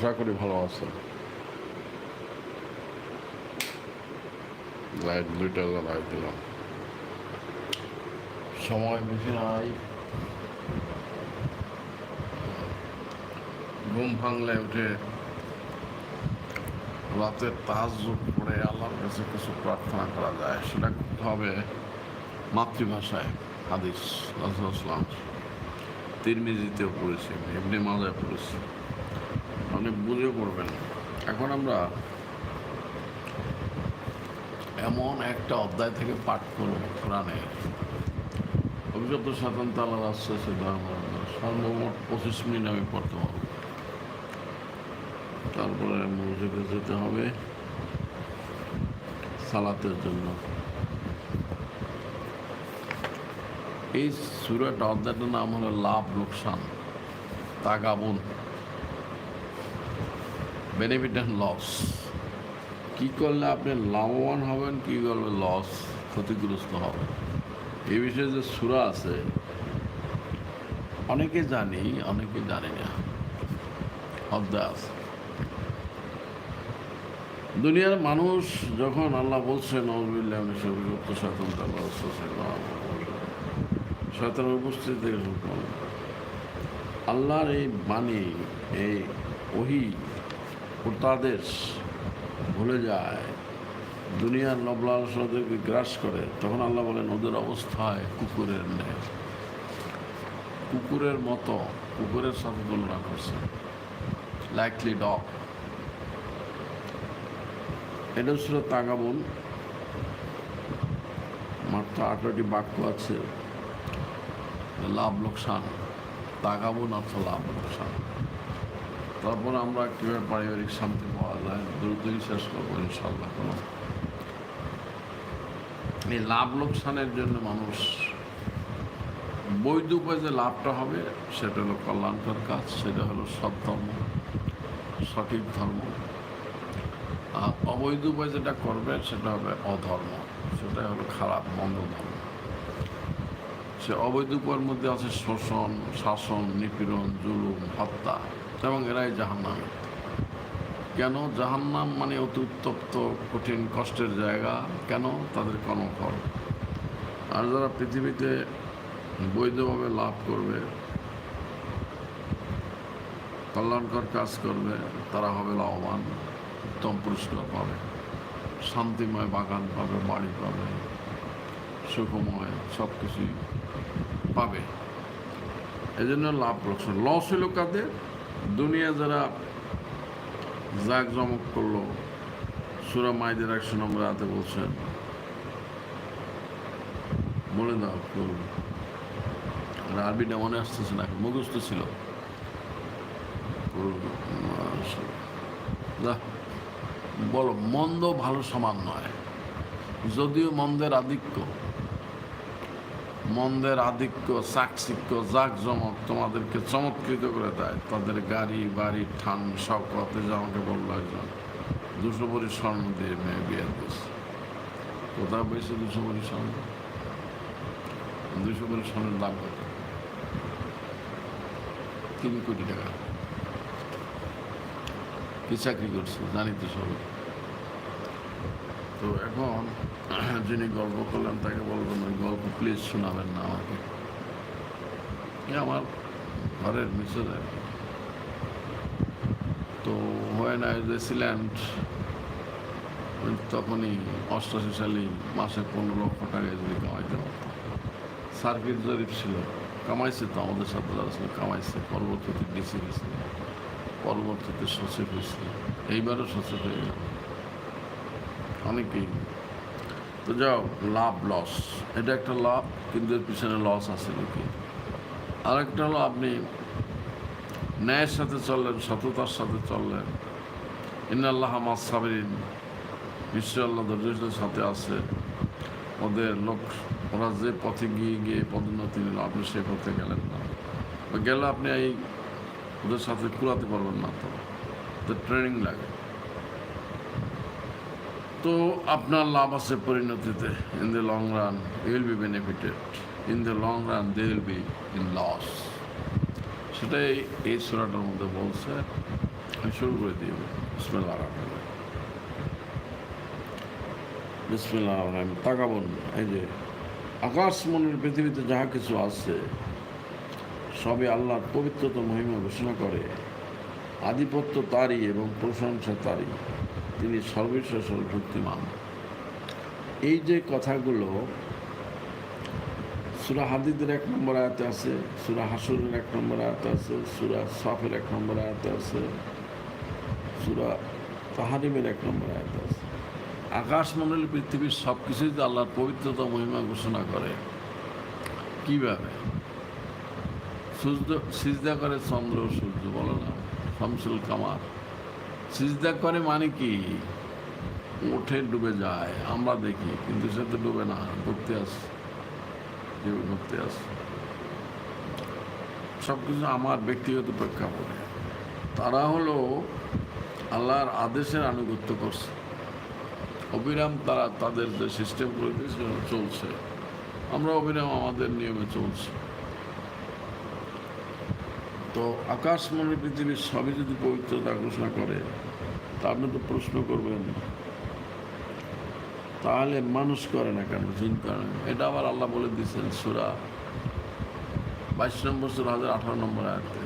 আশা করি ভালো আছেন লাইট দুইটা জ্বালাই দিলাম। সময় বেশি নাই। ঘুম ভাঙলে উঠে রাতের তাজ পড়ে আল্লাহর কাছে কিছু প্রার্থনা করা যায়, সেটা করতে হবে মাতৃভাষায়। হাদিস রাসুলাম তিরমিজিতেও পড়েছি এমনি মাজায় পড়েছি। অনেক বুঝে করবেন এখন আমরা এমন একটা অধ্যায় থেকে পাঠ করব কোরআনের অভিযুক্ত সাধারণ তালার আস্তে আস্তে সর্বমোট পঁচিশ মিনিট আমি পড়তে পারব। তারপরে মসজিদে যেতে হবে সালাতের জন্য। এই সুরাটা অধ্যায়টার নাম হলো লাভ লোকসান, তাগাবুন। বেনিফিট অ্যান্ড লস কি করলে আপনি লাভবান হবেন, কি করলে লস ক্ষতিগ্রস্ত হবেন? এই বিষয়ে যে সুরা আছে, অনেকে জানি অনেকে জানি না। অধ্যায় আছে। দুনিয়ার মানুষ যখন আল্লাহ বলছেন শয়তানের থেকে শুরু করুন। আল্লাহর এই বাণী, এই ওহি তাদের ভুলে যায়, দুনিয়ার নবলালসাদেরকে গ্রাস করে, তখন আল্লাহ বলেন, ওদের অবস্থায় কুকুরের ন্যায় কুকুরের মতো, কুকুরের সাথে তুলনা করছে। লাইকলি ডগ এটা ছিল তাগাবন মাত্র আঠারোটি বাক্য আছে। লাভ লোকসান। তাগাবন অর্থ লাভ লোকসান। তারপর আমরা কীভাবে পারিবারিক শান্তি পাওয়া যায়, দ্রুতই শেষ করব ইনশাল্লাহ কোনো। এই লাভ লোকসানের জন্য মানুষ বৈধ উপায় যে লাভটা হবে, সেটা হলো কল্যাণকর কাজ, সেটা হলো সৎ ধর্ম, সঠিক ধর্ম। আর অবৈধ উপায় যেটা করবে, সেটা হবে অধর্ম সেটা হলো খারাপ, মন্দ ধর্ম। সে অবৈধ উপায়ের মধ্যে আছে শোষণ, শাসন, নিপীড়ন, জুলুম, হত্যা। এবং এরাই জাহান্নাম। কেন? জাহান্নাম মানে অতি উত্তপ্ত, কঠিন, কষ্টের জায়গা। কেন? তাদের কর্মফল। আর যারা পৃথিবীতে বৈধভাবে লাভ করবে, কল্যাণকর কাজ করবে, তারা হবে লাভবান, উত্তম পুরস্কার পাবে, শান্তিময় বাগান পাবে, বাড়ি পাবে, সুখময় সব কিছুই পাবে। এজন্য লাভ লোকসান লস হইল কাদের? দুনিয়া যারা জাক জমক করল, সুরা মাইদের একশো নম্বর হাতে বলছেন বলে দাও করুন আর আরবিটা মনে আসতেছে না, মুখস্থ ছিল। বলো, মন্দ ভালো সমান নয়, যদিও মন্দের আধিক্য। মন্দের আধিক্য চাকচিক্য জাক জমক তোমাদেরকে চমৎকৃত করে দেয়। তাদের গাড়ি, বাড়ি, ঠান শকতে যে আমাকে বলল একজন দুশো ভরি স্বর্ণ দিয়ে মেয়ে বিয়ে দিয়েছে। কোথাও পেয়েছে দুশো ভরি স্বর্ণ? দুশো ভরি স্বর্ণের দাম কত? তিন কোটি টাকা। কি চাকরি করছে? জানি তো সবাই। তো এখন যিনি গল্প করলেন তাকে বলবেন ওই গল্প প্লিজ শোনাবেন না আমাকে। আমার ঘরের মিসেস। তো হোয়েন আই রেসিল্যান্ড তখনই অষ্টাশি সালে মাসে পনেরো লক্ষ টাকা যদি কামাইতে। সার্কিট জরিপ ছিল, কামাইছে তো আমাদের সাথে যারা ছিল, কামাইছে। পরবর্তীতে ডিসি গেছে পরবর্তীতে সচিব হয়েছে। এইবারও সচিব হয়ে গেল। অনেকেই তো যাও লাভ লস এটা একটা লাভ কিন্তু এর পিছনে লস আছে নাকি? আরেকটা হলো আপনি ন্যায়ের সাথে চললেন, সততার সাথে চললেন। ইন্নাল্লাহ মাসাবিন নিশ্চয় আল্লাহ ধৈর্যের সাথে আছে। ওদের লোক, ওরা যে পথে গিয়ে গিয়ে পদোন্নতি নিল, আপনি সেই পথে গেলেন না। গেলে আপনি এই ওদের সাথে কুলাতে পারবেন না তো। ট্রেনিং লাগে। তো আপনার লাভ আছে পরিণতিতে। In the long run will be benefited in the long run they will be in loss সেটাই এই সুরাটার মধ্যে বলছে। আমি শুরু করে দিই। বিসমিল্লাহ রহমান বিসমিল্লাহ রহমান তাকাবন। এই যে, আকাশ মনের পৃথিবীতে যাহা কিছু আছে, সবই আল্লাহর পবিত্রতা মহিমা ঘোষণা করে। আধিপত্য তারই এবং প্রশংসা তারই। তিনি সর্বশেষ শক্তিমান এই যে কথাগুলো, সুরা হাদিদের এক নম্বর আয়াতে আছে, সুরা হাসুরের এক নম্বর আয়াতে আছে, সুরা সাফের এক নম্বর আয়াতে আছে, সুরা তাহারিমের এক নম্বর আয়াতে আছে। আকাশমণ্ডলী, পৃথিবীর সব কিছুই তো আল্লাহর পবিত্রতা, মহিমা ঘোষণা করে। কীভাবে? সূর্য, সিজদা করে চন্দ্র, সূর্য, বলো না, শামসুল কামার সিজদা করে মানে কি? উঠে ডুবে যায়, আমরা দেখি, কিন্তু সে তো ডুবে না, ডুবতে আসে। ডুবতে আসে। সব কিছু আমার ব্যক্তিগত প্রেক্ষাপটে। তারা হলো আল্লাহর আদেশের আনুগত্য করছে। অবিরাম তারা তাদের যে সিস্টেম করে দিয়েছে চলছে। আমরা অবিরাম আমাদের নিয়মে চলছি। তো আকাশ মনে পৃথিবীর সবই যদি পবিত্রতা ঘোষণা করে, তা আপনি তো প্রশ্ন করবেন। তাহলে মানুষ করে না কেন? জিন করে না? এটা আবার আল্লাহ বলে দিয়েছেন সুরা বাইশ নম্বর সুরা হাজার আঠারো নম্বর আয়াতে।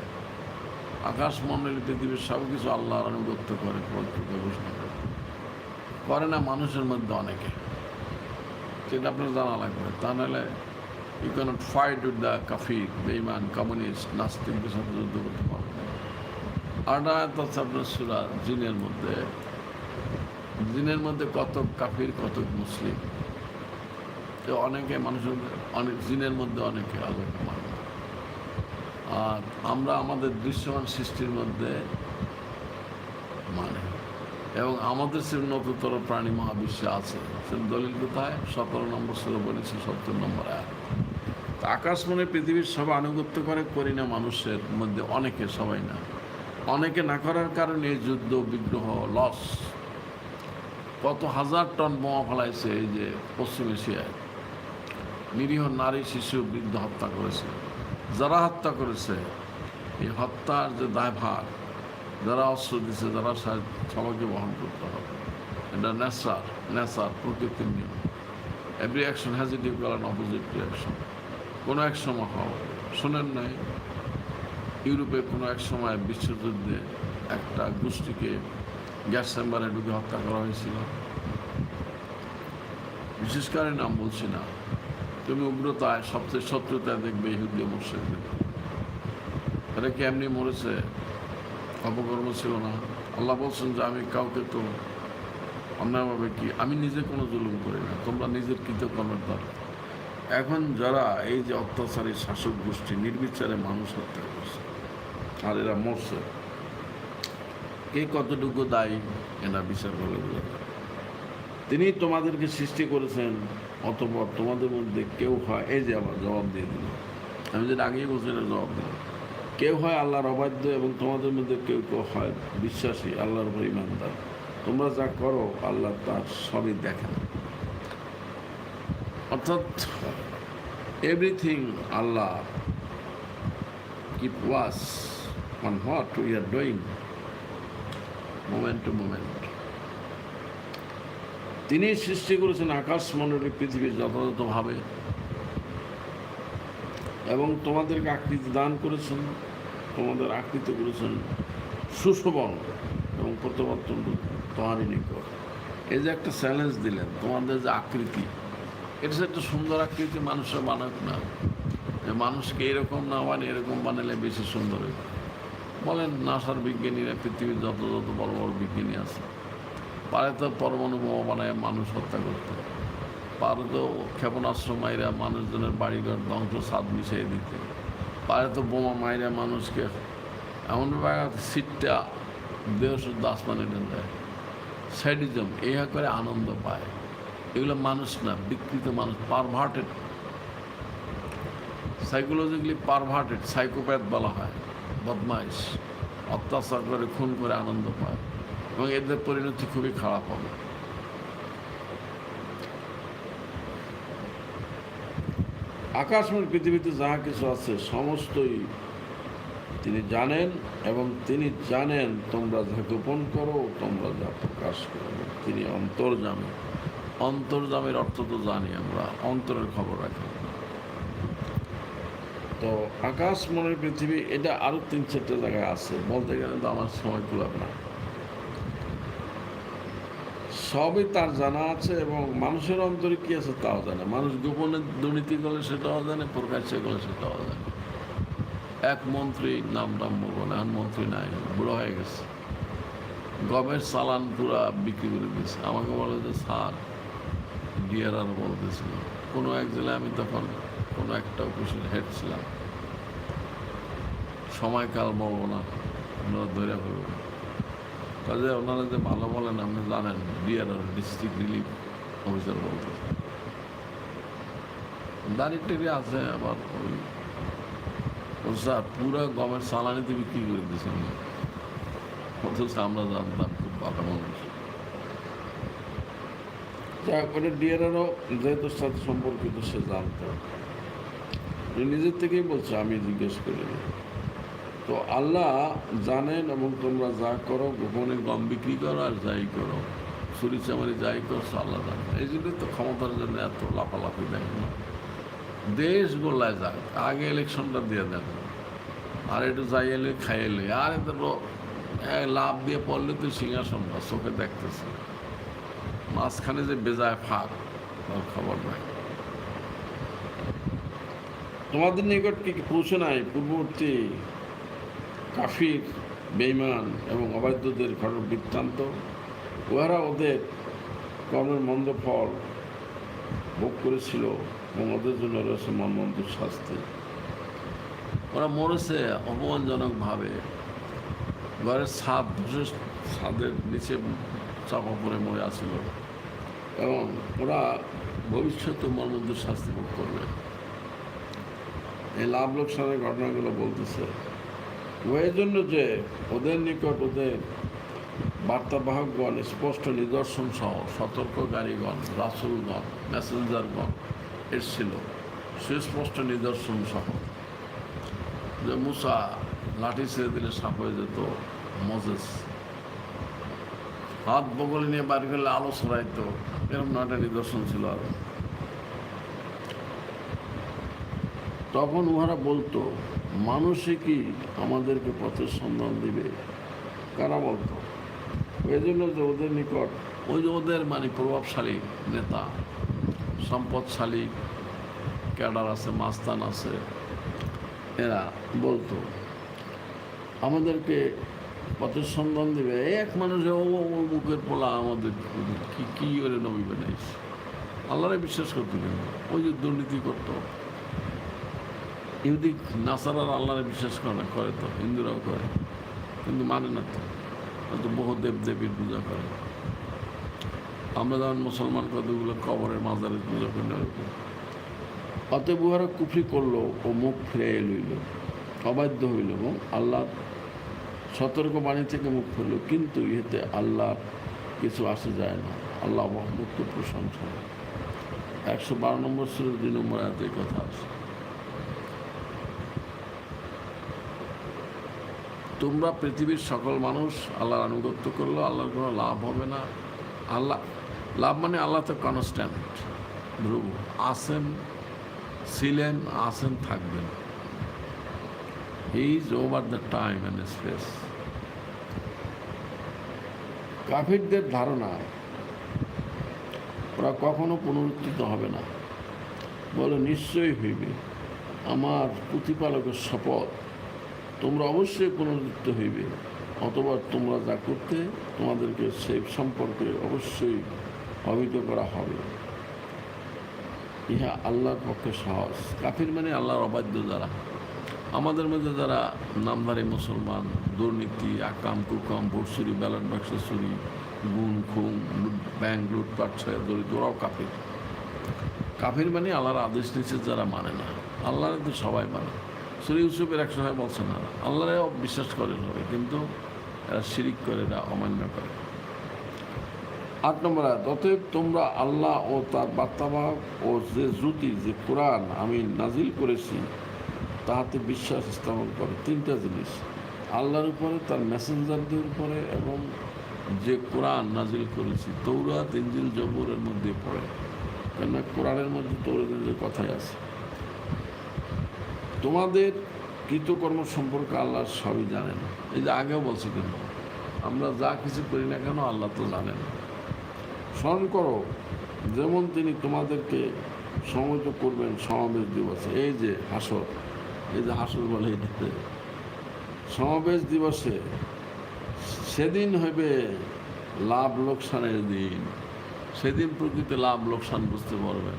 আকাশ মন্ডলী পৃথিবীর সব কিছু আল্লাহর আনুগত্য করে, পবিত্রতা ঘোষণা করে। করে না মানুষের মধ্যে অনেকে। সেটা আপনার জানা লাগবে। তা নাহলে you can't fight with the কাফির বেইমান কমিউনিস্ট নাস্তিকদের সাথে যুদ্ধ করতে পারবে আছে আপনার সুরা জিনের মধ্যে। জিনের মধ্যে কত কাফির, কত মুসলিম। তো অনেকে মানুষের অনেক জিনের মধ্যে অনেকে আলোকে মানে আর আমরা আমাদের দৃশ্যমান সৃষ্টির মধ্যে মানে। এবং আমাদের সে নতুনতর প্রাণী মহাবিশ্বে আছে। সে দলিল কোথায়? সতেরো নম্বর ষোলো বলেছি সত্তর নম্বর এক আকাশ মনে পৃথিবীর সব আনুগত্য করে করি না মানুষের মধ্যে অনেকে সবাই না। অনেকে না করার কারণে যুদ্ধ, বিগ্রহ, লস। কত হাজার টন বোমা ফেলাইছে এই যে পশ্চিম এশিয়ায়। নিরীহ নারী, শিশু, বৃদ্ধ হত্যা করেছে। যারা হত্যা করেছে, এই হত্যার যে দায়ভার, যারা অস্ত্র দিছে, যারা সবাইকে বহন করতে হবে। এটা নেচার নেচার প্রকৃতির নিয়ম। Every action has a and opposite reaction কোনো এক সময় হও শোনেন নাই, ইউরোপে কোনো এক সময় বিশ্বযুদ্ধে একটা গোষ্ঠীকে গ্যাস চেম্বারে ঢুকে হত্যা করা হয়েছিল। বিশেষ করে নাম বলছি না। তুমি উগ্রতায় সবচেয়ে শত্রুতায় দেখবে ইহুদি মুর্শিদদের এটা কি এমনি মরেছে? অপকর্ম ছিল না। আল্লাহ বলছেন যে, আমি কাউকে তো অন্যায়ভাবে কি, আমি নিজে কোনো জুলুম করি না। তোমরা নিজের কৃতকর্মের দ্বারা এখন যারা এই যে অত্যাচারী শাসক গোষ্ঠী, নির্বিচারে মানুষ হত্যা করছে, আর এরা মরছে, কে কতটুকু দায়ী, এরা বিচার করে তিনি তোমাদেরকে সৃষ্টি করেছেন, অতপর তোমাদের মধ্যে কেউ হয়, এই যে আবার জবাব দিয়ে দিল আমি যেটা আগেই বলছি না জবাব দিলাম। কেউ হয় আল্লাহর অবাধ্য এবং তোমাদের মধ্যে কেউ কেউ হয় বিশ্বাসী, আল্লাহর উপর ইমানদার। তোমরা যা করো, আল্লাহ তার সবই দেখেন। অর্থাৎ everything Allah keep watch on what we are doing moment to moment তিনি সৃষ্টি করেছেন আকাশ মণ্ডলী পৃথিবী যথাযথভাবে এবং তোমাদেরকে আকৃতি দান করেছেন, তোমাদের আকৃতি করেছেন সুশোভন এবং প্রত্যাবর্তন তোমারই নিকট। এই যে একটা চ্যালেঞ্জ দিলেন, তোমাদের যে আকৃতি এটা একটা সুন্দর আকৃতি মানুষের বানাক না। যে মানুষকে এরকম না বানিয়ে এরকম বানালে বেশি সুন্দর হবে বলেন, নাসার বিজ্ঞানীরা পৃথিবীর যত যত বড় বড় বিজ্ঞানী আছে, পারে তো পরমাণু বোমা বানায় মানুষ হত্যা করতে। পারে তো ক্ষেপণাস্ত্র মাইরা মানুষজনের বাড়িঘর ধ্বংস সাদ মিশিয়ে দিতে। পারে তো বোমা মাইরা মানুষকে এমন ব্যাপার সিটটা দেহ আসমানে টেন দেয়। স্যাডিজম এই করে আনন্দ পায়। এগুলো মানুষ না, বিকৃত মানুষ পারভার্টেড সাইকোলজিক্যালি পারভার্টেড সাইকোপ্যাথ বলা হয়, বদমাইশ, অত্যাচার করে, খুন করে, আনন্দ পায় এবং এদের পরিণতি খুবই খারাপ হবে। আকাশময় পৃথিবীতে যাহা কিছু আছে, সমস্তই তিনি জানেন এবং তিনি জানেন তোমরা যা গোপন করো, তোমরা যা প্রকাশ করো। তিনি অন্তর্জামী অন্তর্জামের অর্থ তো জানি আমরা, অন্তরের খবর রাখি। তো আকাশ মনে পৃথিবী, এটা আরও তিন চারটে জায়গায় আছে। বলতে গেলে তো আমার সময় কুলাবে না। সবই তার জানা আছে এবং মানুষের অন্তরে কি আছে তাও জানে। মানুষ গোপনে দুর্নীতি করলে সেটাও জানে, প্রকাশ্যে করলে সেটাও জানে। এক মন্ত্রী নাম টাম বলব না এখন মন্ত্রী নাই, বুড়ো হয়ে গেছে। গমের চালান পুরা বিক্রি করে দিয়েছে। আমাকে বলে যে, স্যার ডিআরআর বলতেছিল, কোনো এক জেলায় আমি তখন কোনো একটা অফিসের হেড ছিলাম। সময়কাল বলব না, আপনারা ধরে ফেলব কাজে ওনারা যে ভালো বলেন, আপনি জানেন ডিআরআর ডিস্ট্রিক্ট রিলিফ অফিসার বলতে দাঁড়িয়ে আছে, আবার ওই স্যার পুরো গমের সালানিতে বিক্রি করে দিয়েছেন অথচ আমরা জানতাম খুব ভালো মানুষ। ওটা ডিআরআরও যেহেতু সাথে সম্পর্কিত, সে জানতো নিজের থেকেই বলছে, আমি জিজ্ঞেস করিনি। তো আল্লাহ জানেন এবং তোমরা যা করো, গোপনে গম বিক্রি করো আর যাই করো। ছুরি চামারি যাই করছ, আল্লাহ জানেন এই জন্যই তো ক্ষমতার জন্য এত লাফালাফি দেখ না। দেশ গোল্লায় যাক, আগে ইলেকশনটা দিয়ে দেন। আর একটু যাই এলে খাই এলে আর এত লাভ দিয়ে পড়লে তো সিংহাসনটা চোখে দেখতেছে মাঝখানে যে বেজায় ফাঁক তার খবর নাই। তোমাদের নিকট কি পৌঁছে নাই পূর্ববর্তী কাফির বেইমান এবং অবাধ্যদের ঘটনা বৃত্তান্ত? উহারা ওদের কর্মের মন্দ ফল ভোগ করেছিল এবং ওদের জন্য রয়েছে মনমন্দ শাস্তি। ওরা মরেছে অপমানজনকভাবে। ঘরের ছাদ ছাদের নিচে চাপা পড়ে মরে আসছিল ওরা ভবিষ্যতে মর্মন্ত শাস্তি ভোগ করবে। এই লাভ লোকসানের ঘটনাগুলো বলতেছে। ওই জন্য যে ওদের নিকট ওদের বার্তাবাহকগণ, স্পষ্ট নিদর্শন সহ সতর্ককারীগণ, রাসুলগণ, মেসেঞ্জারগণ এসছিল। সুস্পষ্ট নিদর্শন সহ। যে মুসা লাঠি ছেড়ে দিলে সাপ হয়ে যেত মজেস হাত বগলে নিয়ে বাড়ি করলে আলো ছড়াইতো, এরকম একটা নিদর্শন ছিল আরও। তখন উহারা বলতো, মানুষে কি আমাদেরকে পথের সন্ধান দিবে? কারা বলতো? ওই জন্য যে ওদের নিকট, ওই যে ওদের মানে প্রভাবশালী নেতা, সম্পদশালী, ক্যাডার আছে, মাস্তান আছে, এরা বলতো, আমাদেরকে সন্ধান দেবে। এক পোলা আমাদের কি করে নবী বানাইছে? আল্লাহরে বিশ্বাস করতে কেন ওই যে দুর্নীতি করতো। ইহুদি আল্লাহরে বিশ্বাস করে না, করে তো, হিন্দুরাও করে, কিন্তু মানে না তো। হয়তো বহু দেব দেবীর পূজা করে। আমরা যেমন মুসলমান কতগুলো কবরের মাজারের পূজা করি না অতএব উহারা কুফরি করল ও মুখ ফিরাইয়া লইল, অবাধ্য হইল এবং আল্লাহ সতর্ক বাণী থেকে মুখ ফেলল কিন্তু ইহেতে আল্লাহ কিছু আসে যায় না। আল্লাহ মুক্ত প্রশংসা একশো বারো নম্বর সুরের দুই নম্বর এত কথা আছে তোমরা পৃথিবীর সকল মানুষ আল্লাহর আনুগত্য করল আল্লাহর কোনো লাভ হবে না। আল্লাহ, লাভ মানে আল্লাহ তো কনস্ট্যান্ট ধ্রুব। আসেন, ছিলেন, আসেন, থাকবেন। Is over the time and space কাফিরদের ধারণা, ওরা কখনো পুনরুত্থিত হবে না। বলে, নিশ্চয়ই হইবে। আমার প্রতিপালকের শপথ, তোমরা অবশ্যই পুনরুত্থিত হইবে। অথবা তোমরা যা করতে, তোমাদেরকে সেই সম্পর্কে অবশ্যই অবহিত করা হবে। ইহা আল্লাহর পক্ষে সহজ। কাফির মানে আল্লাহর অবাধ্য যারা আমাদের মধ্যে যারা নামধারী মুসলমান, দুর্নীতি, আকাম, কুকাম, ভোটসুরি, ব্যালট বাক্স চুরি গুণ লুট ব্যাংক লুটপাট, ছয় দরিদ্র ওরাও কাফির। কাফির মানে আল্লাহর আদেশ নিচে যারা মানে না। আল্লাহর তো সবাই মানে। সুরি ইউসুফের এক সময় বলছে না আল্লাহরেও বিশ্বাস করে সবাই, কিন্তু এরা শিরিক করে এরা অমান্য করে। আট নম্বর আয়াত, অতএব তোমরা আল্লাহ ও তার বার্তাবাহক ও যে জ্যোতি যে কোরআন আমি নাজিল করেছি তাহাতে বিশ্বাস স্থাপন করে। তিনটা জিনিস। আল্লাহর উপরে, তার মেসেঞ্জারদের উপরে এবং যে কোরআন নাজিল করেছি তৌরাত ইঞ্জিল জবুরের মধ্যে পড়ে। কেননা কোরআনের মধ্যে তৌরাতের কথাই আছে। তোমাদের কৃতকর্ম সম্পর্কে আল্লাহ সবই জানেন। এই যে আগেও বলছি কিন্তু আমরা যা কিছু করি না কেন আল্লাহ তো জানেন। স্মরণ করো, যেমন তিনি তোমাদেরকে সমবেত করবেন, সমাবেশ দিবসে। এই যে হাসর এই যে হাসর বলে এটাতে সমাবেশ দিবসে সেদিন হবে লাভ লোকসানের দিন। সেদিন প্রকৃত লাভ লোকসান বুঝতে পারবেন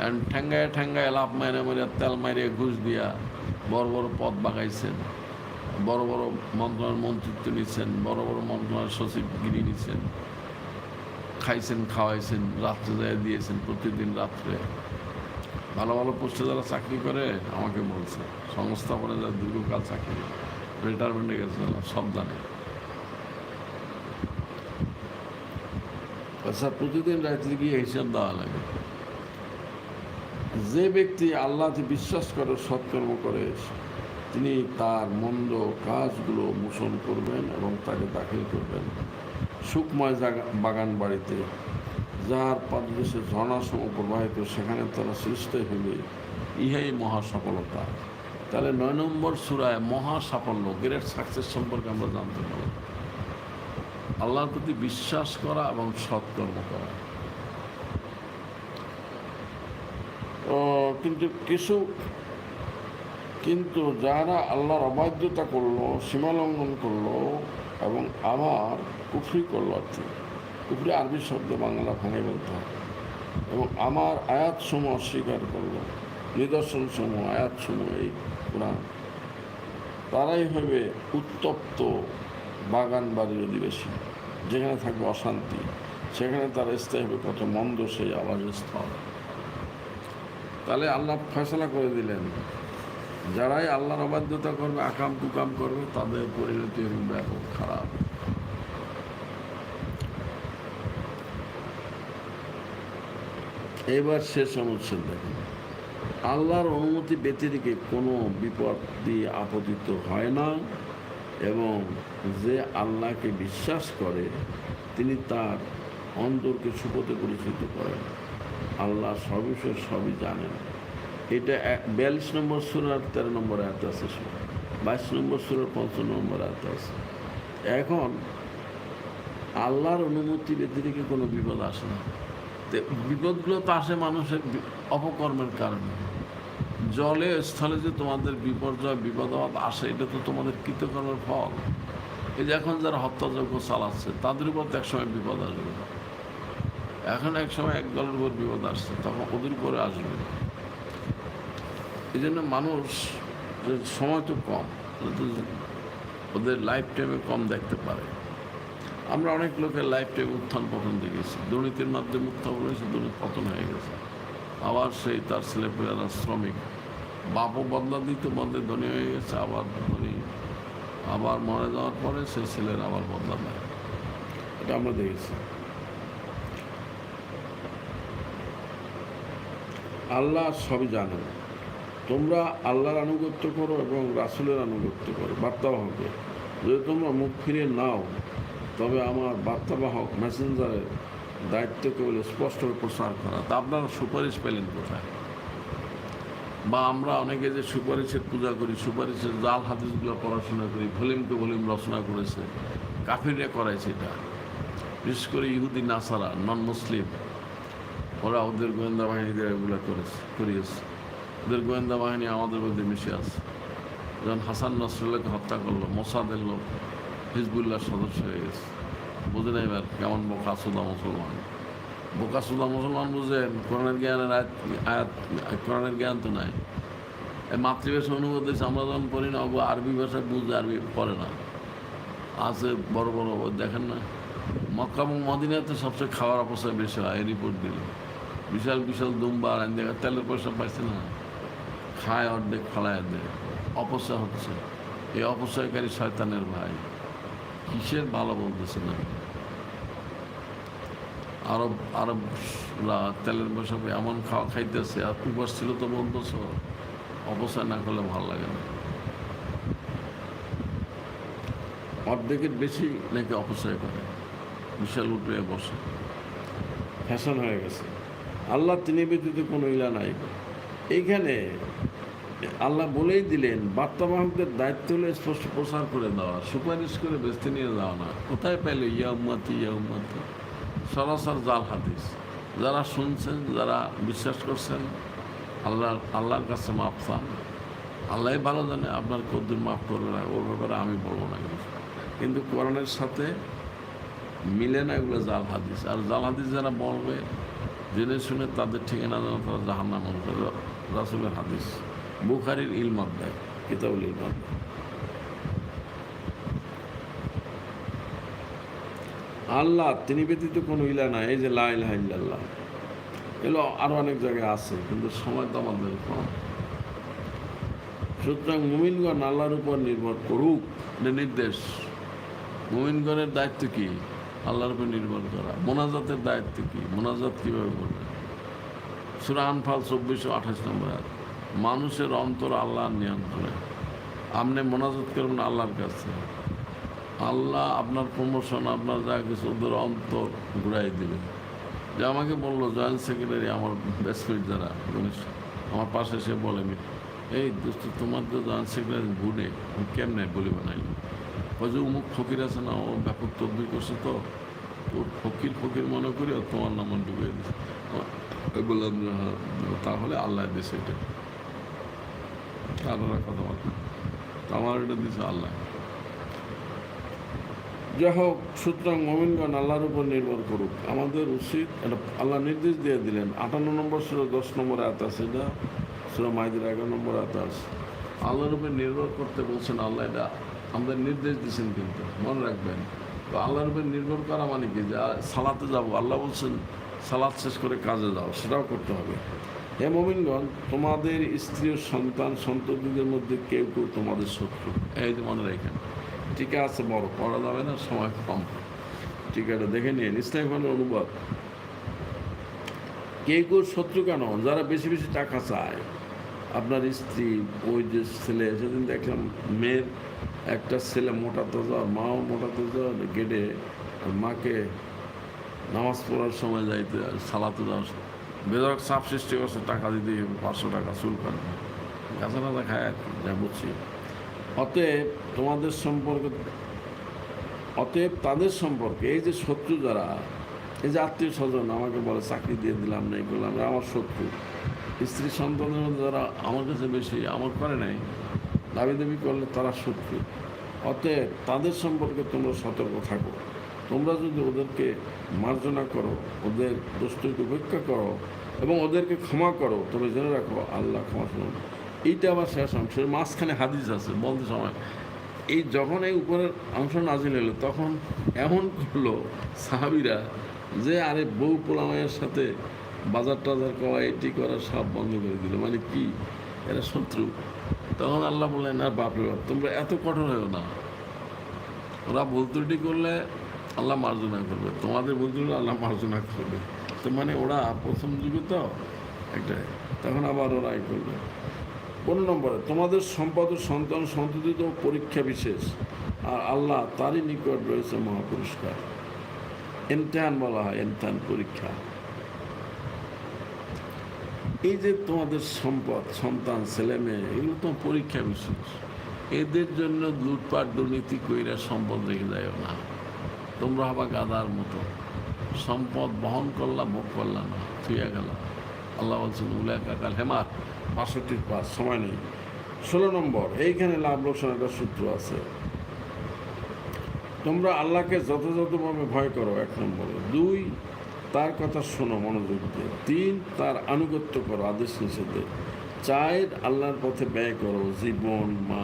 অ্যান্ড ঠ্যাঙ্গায় ঠ্যাঙ্গায় লাভ মাইরে মারিয়া তেল মারিয়ে ঘুষ দিয়া বড় বড় পদ বাগাইছেন বড় বড় মন্ত্রণালয়ের মন্ত্রিত্ব নিচ্ছেন বড় বড় মন্ত্রণালয়ের সচিবগিরি নিচ্ছেন খাইছেন, খাওয়াইছেন, রাত্রে যায় দিয়েছেন, প্রতিদিন রাত্রে। ভালো ভালো পোস্টে যারা চাকরি করে, আমাকে বলছে। সংস্থাপনে যারা দীর্ঘকাল চাকরি। রিটায়ারমেন্টে গেছে, সব জানে। আচ্ছা প্রতিদিন রাত্রে গিয়ে হিসাব দেওয়া লাগে। যে ব্যক্তি আল্লাহতে বিশ্বাস করে, সৎকর্ম করে, তিনি তার মন্দ কাজগুলো মোচন করবেন এবং তাকে দাখিল করবেন। সুকময় বাগান বাড়িতে যার পাদদেশে ঝর্ণাসম প্রবাহিত সেখানে তারা সৃষ্ট হইবে। ইহাই মহা সফলতা তাহলে নয় নম্বর সুরায় মহা সাফল্য গ্রেট সাকসেস সম্পর্কে আমরা জানতে পারি আল্লাহর প্রতি বিশ্বাস করা এবং সৎকর্ম করা। কিন্তু কিছু, কিন্তু যারা আল্লাহর অবাধ্যতা করল সীমালঙ্ঘন করল এবং আমার কুফরি করল আর কুফরি আরবি শব্দ, বাংলা ভাঙে বলতে হয়। এবং আমার আয়াত সমূহ অস্বীকার করল নিদর্শন সমূহ আয়াত সমূহ এই কোরআন। তারাই হবে উত্তপ্ত বাগান বাড়ির অধিবেশী যেখানে থাকবে অশান্তি, সেখানে তারা স্থায়ী হবে কত মন্দ সেই আবাসের স্থল। তাহলে আল্লাহ ফয়সলা করে দিলেন, যারাই আল্লাহর অবাধ্যতা করবে, আকাম কুকাম করবে, তাদের পরিণতি ব্যাপক খারাপ। এবার শেষ অনুচ্ছেদ দেখেন আল্লাহর অনুমতি ব্যতিরিকে কোনো বিপত্তি আপতিত হয় না? এবং যে আল্লাহকে বিশ্বাস করে, তিনি তার অন্তরকে সুপথে পরিচিত করেন। আল্লাহ সবিষয় সবই জানেন। এটা বিয়াল্লিশ নম্বর সুরার তেরো নম্বর আয়াত আছে বাইশ নম্বর সুরার পঞ্চান্ন নম্বর আয়াত আছে। এখন আল্লাহর অনুমতি ব্যতিরিকে কোনো বিপদ আসে না? বিপদগুলো তো আসে মানুষের অপকর্মের কারণে। জলে স্থলে যে তোমাদের বিপর্যয় বিপদাবাদ আসে, এটা তো তোমাদের কৃতকর্মের ফল। এই যে এখন যারা হত্যাযজ্ঞ চালাচ্ছে, তাদের উপর তো একসময় বিপদ আসবে এখন এক সময় এক দলের উপর বিপদ আসছে, তখন ওদের উপরে আসবে এই জন্য মানুষ সময় তো কম, ওদের লাইফ টাইমে কম দেখতে পারে। আমরা অনেক লোকের লাইফ টাইম উত্থান পতন দেখেছি। দুর্নীতির মাধ্যমে উত্থান হয়েছে, দুর্নীতি পতন হয়ে গেছে। আবার সেই তার ছেলেপেলেরা শ্রমিক। বাপও বদলা দিতে বদলে ধনী হয়ে গেছে, আবার ধনী। আবার মরে যাওয়ার পরে সেই ছেলের আবার বদলা দেয় এটা আমরা দেখেছি। আল্লাহ সবই জানেন তোমরা আল্লাহর আনুগত্য করো এবং রাসুলের আনুগত্য করো। বার্তাবাহকে যদি তোমরা মুখ ফিরে নাও তবে আমার বার্তাবাহক মেসেঞ্জারের দায়িত্ব কেবল স্পষ্টভাবে প্রচার করা। তা আপনারা সুপারিশ পেলেন কোথায়? বা আমরা অনেকে যে সুপারিশের পূজা করি, সুপারিশের জাল হাদিসগুলো পড়াশোনা করি ভলিউমকে ভলিউম রচনা করেছে কাফিরে করাইছে এটা। বিশেষ করে ইহুদি, নাসারা নন মুসলিম ওরা ওদের গোয়েন্দা বাহিনীদের এগুলো করেছে, করিয়েছে। ওদের গোয়েন্দা বাহিনী আমাদের মধ্যে মিশে আছে। যখন হাসান নসরুল্লাহকে হত্যা করল, মোসাদের লোক। হিজবুল্লাহর সদস্য হয়ে গেছে। বুঝে না এবার কেমন বোকা সুদা মুসলমান। বোকা সুদা মুসলমান বুঝেন, কোরআনের জ্ঞানের আয়াত কোরআনের জ্ঞান তো নাই। মাতৃভাষা অনুবাদ দিয়েছে, আমরা যখন পড়ি না আরবি ভাষা বুঝে আরবি পড়ে না। আছে বড় বড় দেখেন না। মক্কা এবং মদিনাতে সবচেয়ে খাওয়ার অপচয় বেশি হয় রিপোর্ট দিল। বিশাল বিশাল দুম্বা আর দেখা তেলের পয়সা পাইছে না। খায় অর্ধেক, ফালায় দেয় অপচয় হচ্ছে। এই অপচয়কারী শয়তানের ভাই। কিসের ভালো বলতেছে না। আরব, আরবরা তেলের পেয়ে এমন খাওয়া খাইতেছে, আর উপাস ছিল তো বলতেছ, অপচয় না করলে ভালো লাগে না। অর্ধেকের বেশি নাকি অপচয় করে। বিশাল উঠে বসে। ফ্যাশন হয়ে গেছে। আল্লাহ তিনি ব্যতীত কোনো ইলা নাই। এইখানে আল্লাহ বলেই দিলেন বার্তাবাহকদের দায়িত্ব হলো স্পষ্ট প্রচার করে দেওয়া, সুপারিশ করে বেস্তে নিয়ে যাওয়া না। কোথায় পেলে ইয়া উম্মাতি ইয়া উম্মাতি? সরাসর জাল হাদিস। যারা শুনছেন, যারা বিশ্বাস করছেন, আল্লাহ, আল্লাহর কাছে মাপ চান। আল্লাহ ভালো জানে আপনার কদ্দুর মাফ করবে না, ওর ব্যাপারে আমি বলব না কিন্তু কোরআনের সাথে মিলে না এগুলো জাল হাদিস। আর জাল হাদিস যারা বলবে, জেনে শুনে তাদের ঠিকানা যেন তারা জাহান নাম রাসুলের হাদিস। বুখারির ইলমাদ দেয় কিতাবুল ইলমাদ দেয় আল্লাহ, তিনি ব্যতীত কোনো ইলা নাই, এই যে লা ইলাহা ইল্লাল্লাহ। এগুলো আরও অনেক জায়গায় আছে, কিন্তু সময় তো আমাদের কম। সুতরাং মুমিনগণ আল্লাহর উপর নির্ভর করুক নির্দেশ। মুমিনগণের দায়িত্ব কি? আল্লাহর উপর নির্ভর করা। মোনাজাতের দায়িত্ব কি? মোনাজাত কীভাবে করবে? সুরা আনফাল চব্বিশশো আঠাশ নম্বর আয়াত। মানুষের অন্তর আল্লাহর নিয়ন্ত্রণে। আপনি মোনাজাত করবেন আল্লাহর কাছে। আল্লাহ আপনার প্রমোশন আপনার যা কিছু ওদের অন্তর ঘুরাই দিবে। যে আমাকে বলল জয়েন্ট সেক্রেটারি আমার বেস্টমেট যারা আমার পাশে সে বলে এই দোস্ত, তোমার তো জয়েন্ট সেক্রেটারি ঘুরে কেমনে বলি বানাই? ওই যে উমুক ফকির আছে না, ও ব্যাপক তদবির করছে তো ওর ফকির ফকির মনে করি তোমার নাম ডুবিয়ে দিচ্ছে বললাম তাহলে আল্লাহ দিছে এটা আল্লাহর কথা বলতো তো আমার এটা দিছে আল্লাহ। যাই হোক, সুতরাং মোমিনগণ আল্লাহর উপর নির্ভর করুক। আমাদের উচিত এটা আল্লাহ নির্দেশ দিয়ে দিলেন। আটান্ন নম্বর সুরা, দশ নম্বর আয়াত আছে এটা। সুরা মাইদের এগারো নম্বর আয়াত আছে। আল্লাহর উপর নির্ভর করতে বলছেন আল্লাহ এটা। আমাদের নির্দেশ দিয়েছেন কিন্তু, মনে রাখবেন। তো আল্লাহর উপর নির্ভর করা মানে কি? যে সালাতে যাব, আল্লাহ বলছেন সালাদ শেষ করে কাজে যাও, সেটাও করতে হবে। হে মোমিনগণ, তোমাদের স্ত্রী ও সন্তান সন্ততিদের মধ্যে কেউ কেউ তোমাদের শত্রু। এই যে মনে রাখেন টিকা আছে, বড়, পড়া যাবে না, সময় কম। টিকাটা দেখে নিন। ইসলামের অনুবাদ। কেউ কেউ শত্রু কেন? যারা বেশি বেশি টাকা চায়। আপনার স্ত্রী, ওই যে ছেলে, সেদিন দেখলাম মেয়ের একটা ছেলে মোটা তাজা, মাও মোটা তাজা, গেটে মাকে নামাজ পড়ার সময় যাইতে, সালাতে যাওয়ার বেদক সাপ সৃষ্টি করছে, টাকা দিতে পাঁচশো টাকা কাটবে। গাছা টাছা খায় আর কি, যা বুঝছি। অতএব তোমাদের সম্পর্কে, অতএব তাদের সম্পর্কে এই যে শত্রু যারা, এই যে আত্মীয় স্বজন, আমাকে বলে, চাকরি দিয়ে দিলাম না এই করলাম আমার শত্রু। স্ত্রী সন্তানের মধ্যে যারা আমার কাছে বেশি আমার করে নাই, দাবি দাবি করলে তারা শত্রু। অতএব তাদের সম্পর্কে তোমরা সতর্ক থাকো। তোমরা যদি ওদেরকে মার্জনা করো, ওদের দোষকে উপেক্ষা করো এবং ওদেরকে ক্ষমা করো, তবে জেনে রাখো, আল্লাহ ক্ষমা শুনুন এইটা আবার শেষ অংশের মাঝখানে হাদিস আছে, বলতে সময়। এই যখন এই উপরের অংশ নাজিল হলো, তখন এমন করল সাহাবিরা যে, আরে বউ পোলামায়ের সাথে বাজার টাজার করা, এটি করা সব বন্ধ করে দিল। মানে কি? এরা শত্রু। তখন আল্লাহ বললেন আর বাপরে বাপ, তোমরা এত কঠোর হয়েও না। ওরা ভুল ত্রুটি করলে আল্লাহ মার্জনা করবে। তোমাদের ত্রুটি আল্লাহ মার্জনা করবে। তো মানে ওরা প্রথম যুগে তো একটা তখন আবার ওরা এই করবে। পনেরো নম্বরে, তোমাদের সম্পদ সন্তান সন্ততি তো পরীক্ষা বিশেষ, আর আল্লাহ তারই নিকট রয়েছে মহাপুরস্কার। এমতেহান বলা হয়, এমতেহান পরীক্ষা। এই যে তোমাদের সম্পদ, সন্তান, ছেলে, মেয়ে, এগুলো তো পরীক্ষা বিশেষ। এদের জন্য লুটপাট, দুর্নীতি কইরা সম্পদ রেখে যায় না। তোমরা হবা গাদার মতো। সম্পদ বহন করলাম, ভোগ করলাম না থুইয়া গেল। আল্লাহ বলছেন উল্লেখ কাকাল হেমার বাষট্টির পাঁচ, সময় নেই। ষোলো নম্বর, এইখানে লাভ লোকসান একটা সূত্র আছে। তোমরা আল্লাহকে যথাযথভাবে ভয় করো, এক নম্বরে। দুই, তার কথা শোনো মনোযোগ দিয়ে। তিন, তার আনুগত্য করো, আদেশ নিষেধে। চার, আল্লাহর পথে ব্যয় করো, জীবন, মা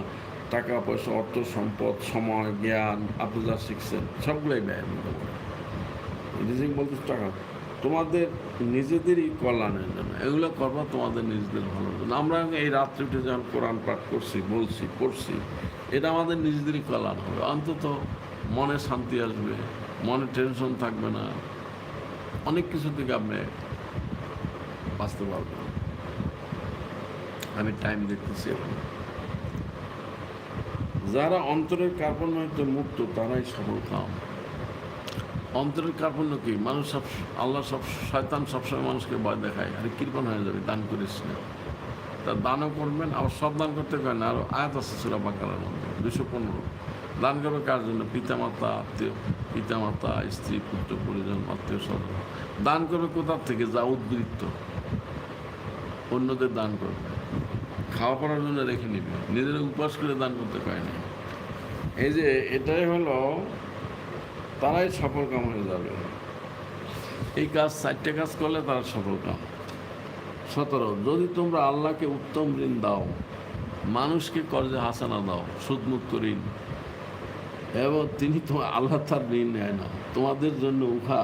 টাকা, পয়সা, অর্থ, সম্পদ, সময়, জ্ঞান আপনি যা শিখছেন, সবগুলোই ব্যয় করো। রিজিক বলতে টাকা। তোমাদের নিজেদেরই কল্যাণের জন্য। এগুলো করবা তোমাদের নিজেদের ভালোর জন্য। আমরা এই রাত্রে উঠে যখন কোরআন পাঠ করছি, বলছি, পড়ছি, এটা আমাদের নিজেদেরই কল্যাণ হবে। অন্তত মনে শান্তি আসবে, মনে টেনশন থাকবে না। অনেক কিছু থেকে আপনি বাঁচতে পারবেন। আমি টাইম দেখতেছি এখন। যারা অন্তরের কার্পণ্য মুক্ত, তারাই সফল কাম। অন্তরের কার্পণ্য কি? মানুষ সব, আল্লাহ সব, শয়তান সবসময় মানুষকে ভয় দেখায়। আরে কৃপণ হয়ে যাবে, দান করিস না। তা দানও করবেন, আবার সব দান করতে পারেন আরও আয়াত আছে সুরা বাকারের মধ্যে দুশো পনেরো। দান করবে কার জন্য? পিতামাতা, আত্মীয়, পিতামাতা, স্ত্রী, পুত্র, পরিজন, আত্মীয় স্বজন। দান করবে কোথার থেকে? যা উদ্বৃত্ত। অন্যদের দান করবে। খাওয়া পড়ার জন্য রেখে নিবে। নিজের উপাস করে দান করতে পারে না এই যে এটাই হলো, তারাই সফল কাম হয়ে যাবে। এই কাজ, চারটে কাজ করলে তারা সফল কাম। সতেরো, যদি তোমরা আল্লাহকে উত্তম ঋণ দাও, মানুষকে কর্জে হাসানা দাও, সুদমুক্ত ঋণ, এবং তিনি তো আল্লাহ তার ঋণ নেয় না, তোমাদের জন্য উহা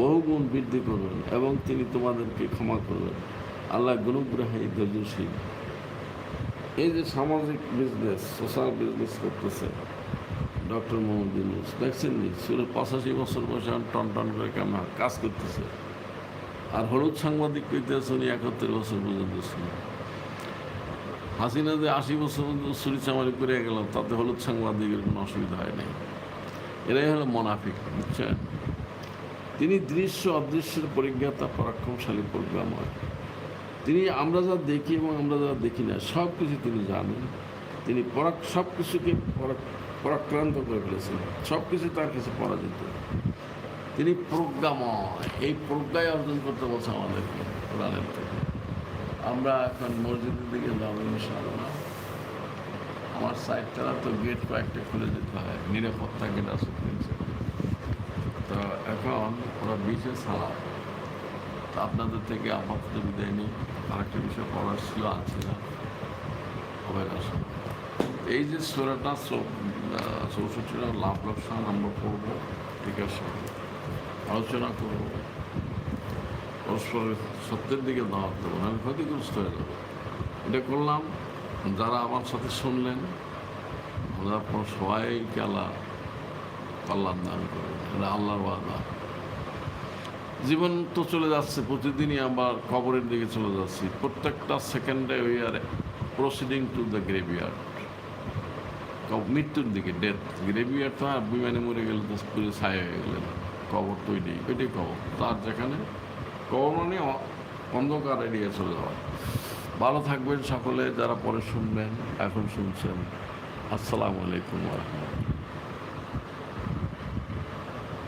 বহুগুণ বৃদ্ধি করবেন, এবং তিনি তোমাদেরকে ক্ষমা করবেন। আল্লাহ গুণগ্রাহী ধৈর্যশীল। এই যে সামাজিক বিজনেস সোশ্যাল বিজনেস করতেছে ডক্টর মোহাম্মদ ইউনুস। দেখছেন নি? সুরে পঁচাশি বছর বয়সে টন টন করে কেমন কাজ করতেছে। আর হলুদ সাংবাদিক কইতেছে উনি একাত্তর বছর পর্যন্ত ছিল হাসিনা যে আশি বছর পর্যন্ত চুরি চামারি করে গেল, তাতে হলুদ সাংবাদিকের কোনো অসুবিধা হয় নাই। এরাই হলো মনাফিক, বুঝছেন? তিনি দৃশ্য অদৃশ্যের পরিজ্ঞাতা, পরাক্রমশালী প্রোগ্রাম হয়। তিনি আমরা যা দেখি এবং আমরা যা দেখি না, সব কিছু তিনি জানেন। তিনি পরাক, সব কিছুকে পরাক- পরাক্রান্ত করে ফেলেছেন। সব কিছু তার কাছে পরাজিত। তিনি প্রজ্ঞাময়। এই প্রজ্ঞায় অর্জন করতে বলছে আমাদেরকে কোরআনের থেকে। আমরা এখন মসজিদের দিকে যাব ইনশাআল্লাহ। আমার সাইড সাইডটা তো গেট কয়েকটা খুলে দিতে হয়। নিরাপত্তা গেট তিনশো। তো এখন ওরা বিচে সালাম। আপনাদের থেকে আপাতত বিদায় নিই। আরেকটা বিষয় পড়ার ছিল, আছে না? এই যে সোরাটা চৌষট্টি লাভ লোকসান আমরা করব ঠিক আছে আলোচনা করব। পরস্পরের সত্যের দিকে দাওয়াত দেবো, না আমি ক্ষতিগ্রস্ত হয়ে যাব। এটা করলাম। যারা আমার সাথে শুনলেন আমরা সবাইকে আল্লাহ কল্যাণ দান করবেন এটা আল্লাহর ওয়াদা। জীবন তো চলে যাচ্ছে, প্রতিদিনই আমার খবরের দিকে চলে যাচ্ছি। প্রত্যেকটা সেকেন্ডে we are proceeding to the graveyard মৃত্যুর দিকে ডেথ গ্রেভিয়ার্ড তো আর বিমানে মরে গেলে তো পুরো ছাই হয়ে গেলেন কবর তৈরি এটাই কবর তার যেখানে কবর মানে অন্ধকার এড়িয়ে চলে যাওয়া। ভালো থাকবেন সকলে, যারা পরে শুনবেন, এখন শুনছেন, আসসালামু আলাইকুম রহমতুল্লাহ।